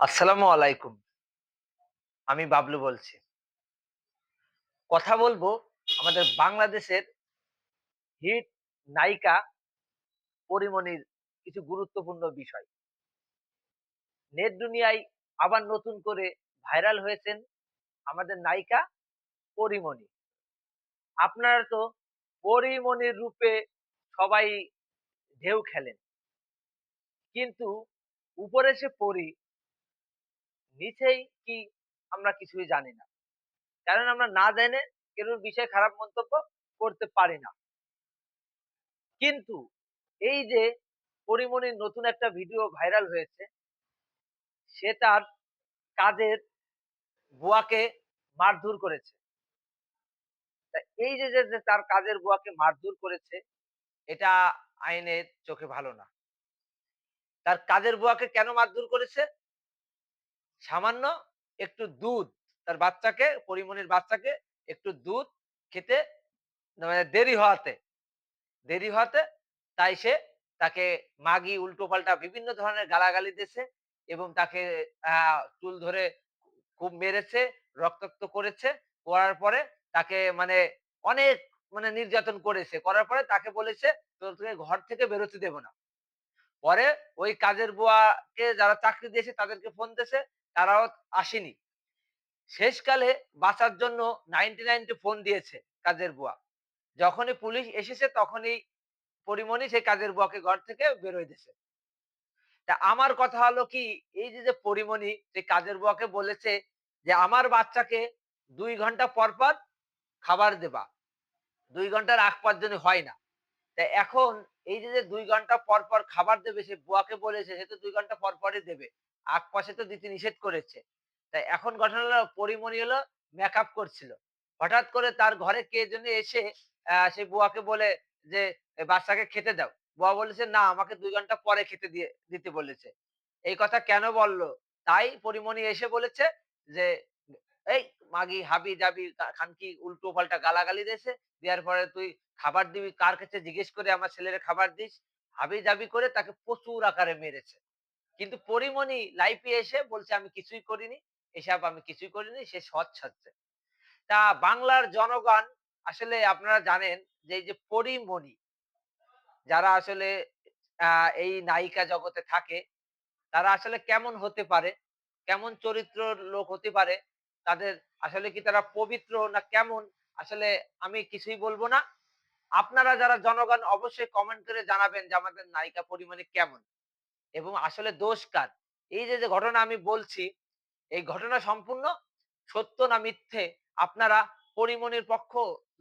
আসসালামু আলাইকুম। আমি বাবলু বলছি। কথা বলব আমাদের বাংলাদেশের হিট নায়িকা পরিমণির কিছু গুরুত্বপূর্ণ বিষয়। নেট দুনিয়ায় আবার নতুন করে ভাইরাল হয়েছেন আমাদের নায়িকা পরিমণি আপনারা তো পরিমণির রূপে সবাই ঢেউ খেলেন। কিন্তু উপরে সে পরি নিচেই কি আমরা কিছুই জানি না। কারণ আমরা না জেনে কেউর বিষয়ে খারাপ মন্তব্য করতে পারি না। কিন্তু এই যে পরিমণির নতুন একটা ভিডিও ভাইরাল হয়েছে, সে তার কাজের বুয়াকে মারধর করেছে। এই যে যে, তার কাজের বুয়াকে মারধর করেছে, এটা আইনের চোখে ভালো না। তার কাজের বুয়াকে কেন মারধর করেছে? সামান্য একটু দুধ, তার বাচ্চাকে পরিমণির বাচ্চাকে একটু দুধ খেতে মানে দেরি হওয়াতে দেরি হওয়াতে তাই সে তাকে মাগি, উল্টো পাল্টা বিভিন্ন ধরনের গালাগালি দিয়েছে এবং তাকে চুল ধরে খুব মেরেছে, রক্তাক্ত করেছে, করার পরে তাকে মানে অনেক মানে নির্যাতন করেছে, করার পরে তাকে বলেছে তোকে ঘর থেকে বেরোতে দেব না। পরে ওই কাজের বুয়াকে যারা চাকরি দিয়েছে তাদেরকে ফোন দিয়েছে তারাও আসেনি। শেষকালে বাঁচার জন্য নাইনটি নাইনটি ফোন দিয়েছে কাজের বুয়া। যখনই পুলিশ এসেছে তখনই পরিমণি সেই কাজের বুয়াকে ঘর থেকে বেরোয় দিয়েছে। তা আমার কথা হলো কি, এই যে যে পরিমণি সেই কাজের বুয়াকে বলেছে যে, আমার বাচ্চাকে দুই ঘণ্টা পর পর খাবার দেবা। দুই ঘণ্টার আগ পর্যন্ত হয় না। তা এখন এই যে যে দুই ঘণ্টা পর পর খাবার দেবে, সে বুয়াকে বলেছে, সে তো দুই ঘণ্টা পর পরই দেবে। আগ পাশে তো দিতে নিষেধ করেছে। তাই এখন ঘটনা হলো, পরিমণি হলো মেকআপ করছিল। হঠাৎ করে তার ঘরে কে যেন এসে সেই বুয়াকে বলে যে বাচ্চাকে খেতে দাও। বুয়া বলেছে, না, আমাকে দুই ঘণ্টা পরে খেতে দিয়ে, দিতে বলেছে। এই কথা কেন বলল? তাই পরিমণি এসে বলেছে যে, এই মাগি হাবি যাবি খানকি উল্টো পাল্টা গালাগালি দিয়েছে দেওয়ার পরে তুই খাবার দিবি কার কাছে জিজ্ঞেস করে আমার ছেলের খাবার দিস, হাবি জাবি করে তাকে প্রচুর আকারে মেরেছে। কিন্তু পরিমণি লাইফে এসে বলছে, আমি কিছুই করিনি, এসব আমি কিছুই করিনি, সে সৎ ছাড়ছে তা বাংলার জনগণ, আসলে আপনারা জানেন যে এই যে পরিমণি, যারা আসলে এই নায়িকা জগতে থাকে, তারা আসলে কেমন হতে পারে, কেমন চরিত্র লোক হতে পারে তাদের আসলে কি তারা পবিত্র না কেমন? আসলে আমি কিছুই বলব না। আপনারা যারা জনগণ, অবশ্যই কমেন্ট করে জানাবেন যে আমাদের নায়িকা পরিমাণে কেমন এবং আসলে দোষ কার? এই যে ঘটনা আমি বলছি, এই ঘটনা সম্পূর্ণ সত্য না মিথ্যে? আপনারা পরিমণির পক্ষ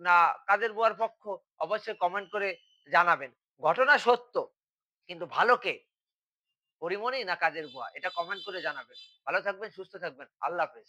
না কাদের বুয়ার পক্ষ? অবশ্যই কমেন্ট করে জানাবেন। ঘটনা সত্য, কিন্তু ভালো কে? পরিমণি না কাদের বুয়া? এটা কমেন্ট করে জানাবেন। ভালো থাকবেন, সুস্থ থাকবেন। আল্লাহ হাফেজ।